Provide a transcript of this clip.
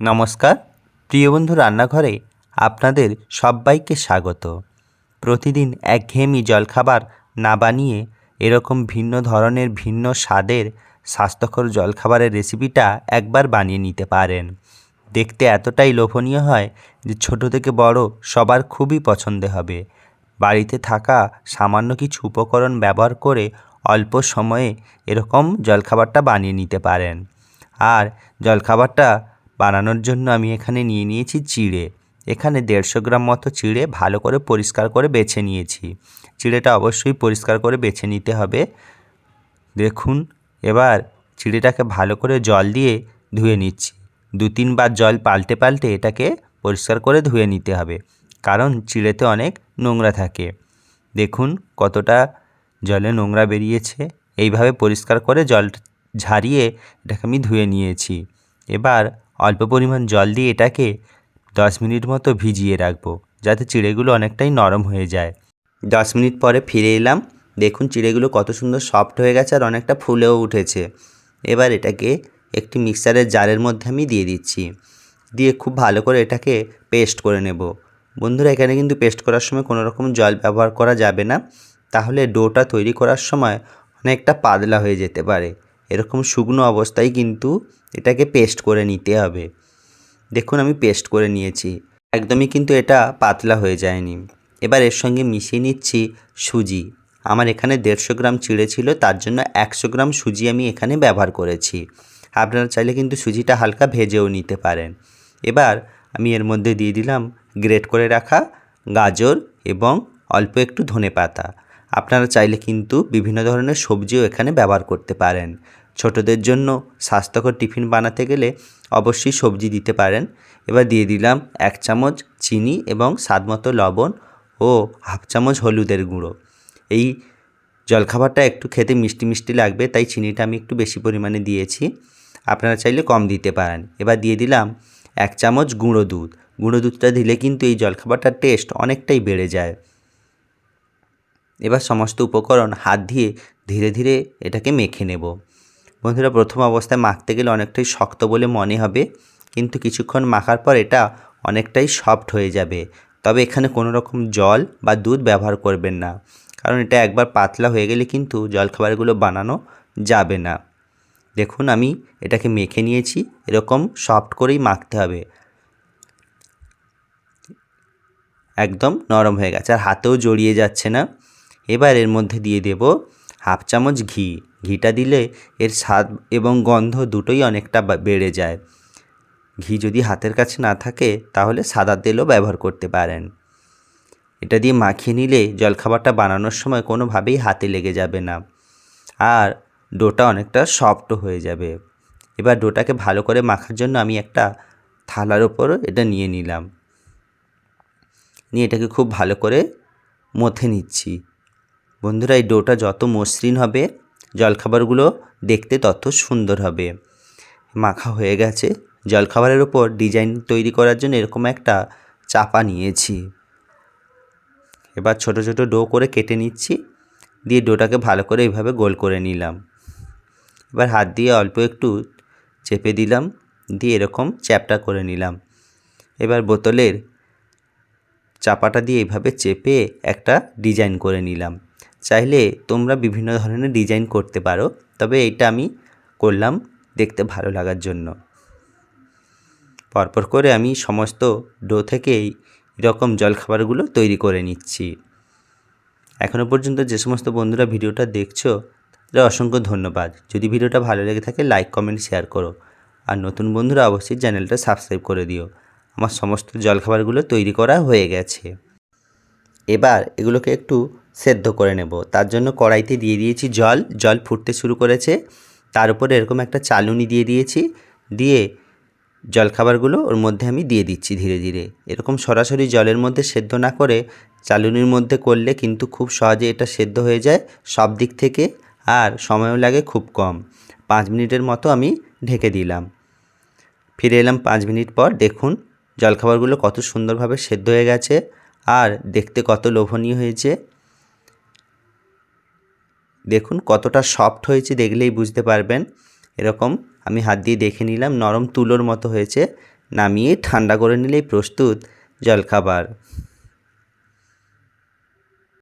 নমস্কার। প্রিয় বন্ধু রান্নাঘরে আপনাদের সবাইকে স্বাগত। প্রতিদিন একঘেয়েমি জলখাবার না বানিয়ে এরকম ভিন্ন ধরনের, ভিন্ন স্বাদের, স্বাস্থ্যকর জলখাবারের রেসিপিটা একবার বানিয়ে নিতে পারেন। দেখতে এতটাই লোভনীয় হয় যে ছোট থেকে বড় সবার খুবই পছন্দ হবে। বাড়িতে থাকা সামান্য কিছু উপকরণ ব্যবহার করে অল্প সময়ে এরকম জলখাবারটা বানিয়ে নিতে পারেন। আর জলখাবারটা বানানোর জন্য আমি এখানে নিয়ে নিয়েছি চিড়ে। এখানে দেড়শো গ্রাম মতো চিড়ে ভালো করে পরিষ্কার করে বেছে নিয়েছি। চিড়েটা অবশ্যই পরিষ্কার করে বেছে নিতে হবে। দেখুন, এবার চিড়েটাকে ভালো করে জল দিয়ে ধুয়ে নিচ্ছি। দু, তিনবার জল পাল্টে পাল্টে এটাকে পরিষ্কার করে ধুয়ে নিতে হবে, কারণ চিড়েতে অনেক নোংরা থাকে। দেখুন কতটা জলে নোংরা বেরিয়েছে। এইভাবে পরিষ্কার করে জল ঝারিয়ে এটাকে আমি ধুয়ে নিয়েছি। এবার অল্প পরিমাণ জল দিয়ে এটাকে দশ মিনিট মতো ভিজিয়ে রাখব, যাতে চিড়েগুলো অনেকটাই নরম হয়ে যায়। দশ মিনিট পরে ফিরে এলাম। দেখুন চিড়েগুলো কত সুন্দর সফট হয়ে গেছে আর অনেকটা ফুলেও উঠেছে। এবার এটাকে একটি মিক্সারের জারের মধ্যে আমি দিয়ে দিচ্ছি। দিয়ে খুব ভালো করে এটাকে পেস্ট করে নেব। বন্ধুরা, এখানে কিন্তু পেস্ট করার সময় কোনো রকম জল ব্যবহার করা যাবে না। তাহলে ডোটা তৈরি করার সময় অনেকটা পাতলা হয়ে যেতে পারে। এরকম শুকনো অবস্থায় কিন্তু এটাকে পেস্ট করে নিতে হবে। দেখুন আমি পেস্ট করে নিয়েছি। একদমই কিন্তু এটা পাতলা হয়ে যায়নি। এবার এর সঙ্গে মিশিয়ে নিচ্ছি সুজি। আমার এখানে দেড়শো গ্রাম চিড়ে ছিল, তার জন্য একশো গ্রাম সুজি আমি এখানে ব্যবহার করেছি। আপনারা চাইলে কিন্তু সুজিটা হালকা ভেজেও নিতে পারেন। এবার আমি এর মধ্যে দিয়ে দিলাম গ্রেট করে রাখা গাজর এবং অল্প একটু ধনে পাতা আপনারা চাইলে কিন্তু বিভিন্ন ধরনের সবজিও এখানে ব্যবহার করতে পারেন। ছোটদের জন্য স্বাস্থ্যকর টিফিন বানাতে গেলে অবশ্যই সবজি দিতে পারেন। এবার দিয়ে দিলাম এক চামচ চিনি এবং স্বাদ মতো লবণ ও হাফ চামচ হলুদের গুঁড়ো। এই জলখাবারটা একটু খেতে মিষ্টি মিষ্টি লাগবে, তাই চিনিটা আমি একটু বেশি পরিমাণে দিয়েছি। আপনারা চাইলে কম দিতে পারেন। এবার দিয়ে দিলাম এক চামচ গুঁড়ো দুধ। গুঁড়ো দুধটা দিলে কিন্তু এই জলখাবারটার টেস্ট অনেকটাই বেড়ে যায়। এবার সমস্ত উপকরণ হাত দিয়ে ধীরে ধীরে এটাকে মেখে নেব। বন্ধুরা, প্রথম অবস্থায় মাখতে গেলে অনেকটাই শক্ত বলে মনে হবে, কিন্তু কিছুক্ষণ মাখার পর এটা অনেকটাই সফট হয়ে যাবে। তবে এখানে কোনো রকম জল বা দুধ ব্যবহার করবেন না, কারণ এটা একবার পাতলা হয়ে গেলে কিন্তু জলখাবারগুলো বানানো যাবে না। দেখুন, আমি এটাকে মেখে নিয়েছি, এরকম সফট করেই মাখতে হবে। একদম নরম হয়ে গেছে, আর হাতেও জড়িয়ে যাচ্ছে না। এবার এর মধ্যে দিয়ে দেব হাফ চামচ ঘি। ঘিটা দিলে এর স্বাদ এবং গন্ধ দুটোই অনেকটা বেড়ে যায়। ঘি যদি হাতের কাছে না থাকে, তাহলে সাদা তেলও ব্যবহার করতে পারেন। এটা দিয়ে মাখিয়ে নিলে জলখাবারটা বানানোর সময় কোনোভাবেই হাতে লেগে যাবে না। আর ডোটা অনেকটা সফট হয়ে যাবে। এবার ডোটাকে ভালো করে মাখার জন্য আমি একটা থালার ওপর এটা নিয়ে নিলাম। নিয়ে এটাকে খুব ভালো করে মথে নিচ্ছি। বন্ধুরা, এই ডোটা যত মসৃণ হবে, জলখাবারগুলো দেখতে তত সুন্দর হবে। মাখা হয়ে গেছে। জলখাবারের ওপর ডিজাইন তৈরি করার জন্য এরকম একটা চাপা নিয়েছি। এবার ছোট ছোট ডো করে কেটে নিচ্ছি। দিয়ে ডোটাকে ভালো করে এইভাবে গোল করে নিলাম। এবার হাত দিয়ে অল্প একটু চেপে দিলাম। দিয়ে এরকম চ্যাপটা করে নিলাম। এবার বোতলের চাপাটা দিয়ে এইভাবে চেপে একটা ডিজাইন করে নিলাম। চাইলে তোমরা বিভিন্ন ধরনের ডিজাইন করতে পারো, তবে এটা আমি করলাম দেখতে ভালো লাগার জন্য। পরপর করে আমি সমস্ত ডো থেকেই এরকম জলখাবারগুলো তৈরি করে নিচ্ছি। এখনও পর্যন্ত যে সমস্ত বন্ধুরা ভিডিওটা দেখছ, তাদের অসংখ্য ধন্যবাদ। যদি ভিডিওটা ভালো লেগে থাকে লাইক কমেন্ট শেয়ার করো। আর নতুন বন্ধুরা অবশ্যই চ্যানেলটা সাবস্ক্রাইব করে দিও। আমার সমস্ত জলখাবারগুলো তৈরি করা হয়ে গেছে। এবার এগুলোকে একটু সেদ্ধ করে নেব। তার জন্য কড়াইতে দিয়ে দিয়েছি জল। জল ফুটতে শুরু করেছে। তার উপরে এরকম একটা চালুনি দিয়ে দিয়েছি। দিয়ে জলখাবারগুলো ওর মধ্যে আমি দিয়ে দিচ্ছি ধীরে ধীরে। এরকম সরাসরি জলের মধ্যে সেদ্ধ না করে চালুনির মধ্যে করলে কিন্তু খুব সহজে এটা সেদ্ধ হয়ে যায় সব দিক থেকে আর সময়ও লাগে খুব কম। পাঁচ মিনিটের মতো আমি ঢেকে দিলাম। ফিরে এলাম পাঁচ মিনিট পর। দেখুন জলখাবারগুলো কত সুন্দরভাবে সেদ্ধ হয়ে গেছে। আর দেখতে কত লোভনীয় হয়েছে। দেখুন কতটা সফট হয়েছে, দেখলেই বুঝতে পারবেন। এরকম আমি হাত দিয়ে দেখে নিলাম, নরম তুলোর মতো হয়েছে। নামিয়ে ঠান্ডা করে নিলেই প্রস্তুত জলখাবার।